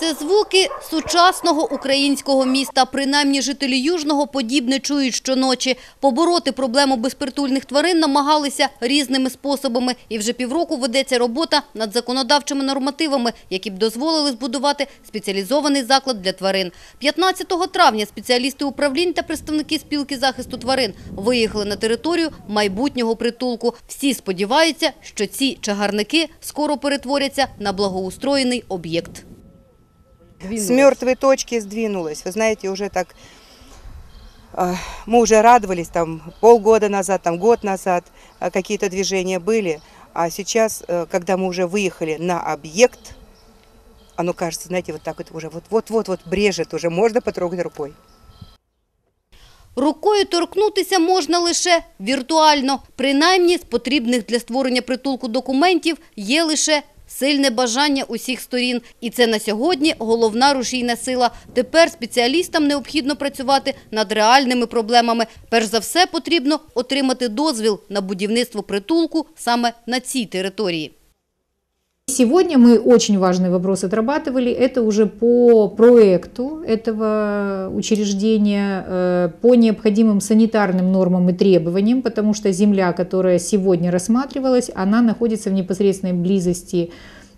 Це звуки сучасного українського міста. Принаймні жителі Южного подібне чують щоночі. Побороти проблему безпритульних тварин намагалися різними способами. І вже півроку ведеться робота над законодавчими нормативами, які б дозволили збудувати спеціалізований заклад для тварин. 15 травня спеціалісти управлінь та представники спілки захисту тварин виїхали на територію майбутнього притулку. Всі сподіваються, що ці чагарники скоро перетворяться на благоустроєний об'єкт. с мертвой точки сдвинулась. Вы знаете, уже так э, мы уже радовались там полгода назад, там год назад э, какие-то движения были, а сейчас, э, когда мы уже выехали на объект, оно кажется, знаете, вот так вот уже вот-вот-вот вот брежет, уже можно потрогать рукой. Рукою торкнутися можна лише віртуально. Принаймні, з потрібних для створення притулку документів є лише сильне бажання усіх сторін. І це на сьогодні головна рушійна сила. Тепер спеціалістам необхідно працювати над реальними проблемами. Перш за все потрібно отримати дозвіл на будівництво притулку саме на цій території. Сегодня мы очень важный вопрос отрабатывали. Это уже по проекту этого учреждения, э, по необходимым санитарным нормам и требованиям, потому что земля, которая сегодня рассматривалась, она находится в непосредственной близости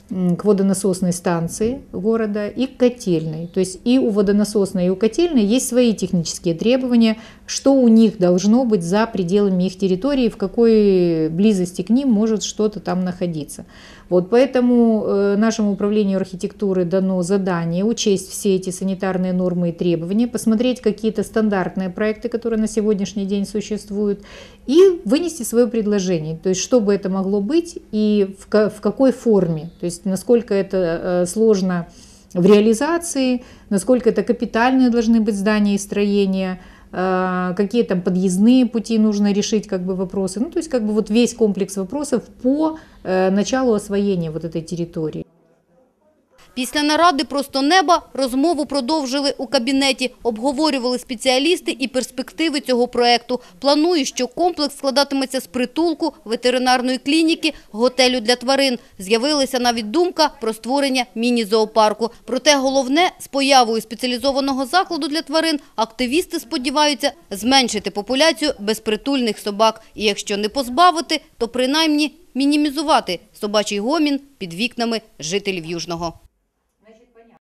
к водонасосной станции города и к котельной. То есть и у водонасосной, и у котельной есть свои технические требования, что у них должно быть за пределами их территории, в какой близости к ним может что-то там находиться. Вот поэтому э, нашему управлению архитектуры дано задание учесть все эти санитарные нормы и требования, посмотреть какие-то стандартные проекты, которые на сегодняшний день существуют, и вынести свое предложение. То есть, что бы это могло быть и в, ка- в какой форме. То есть, насколько это э, сложно в реализации, насколько это капитальные должны быть здания и строения, э, какие там подъездные пути нужно решить, как бы вопросы. Ну, то есть, как бы вот весь комплекс вопросов по э, началу освоения вот этой территории. Після наради «Просто неба» розмову продовжили у кабінеті. Обговорювали спеціалісти і перспективи цього проекту. Планують, що комплекс складатиметься з притулку, ветеринарної клініки, готелю для тварин. З'явилася навіть думка про створення міні-зоопарку. Проте головне, з появою спеціалізованого закладу для тварин активісти сподіваються зменшити популяцію безпритульних собак. І якщо не позбавити, то принаймні мінімізувати собачий гомін під вікнами жителів Южного.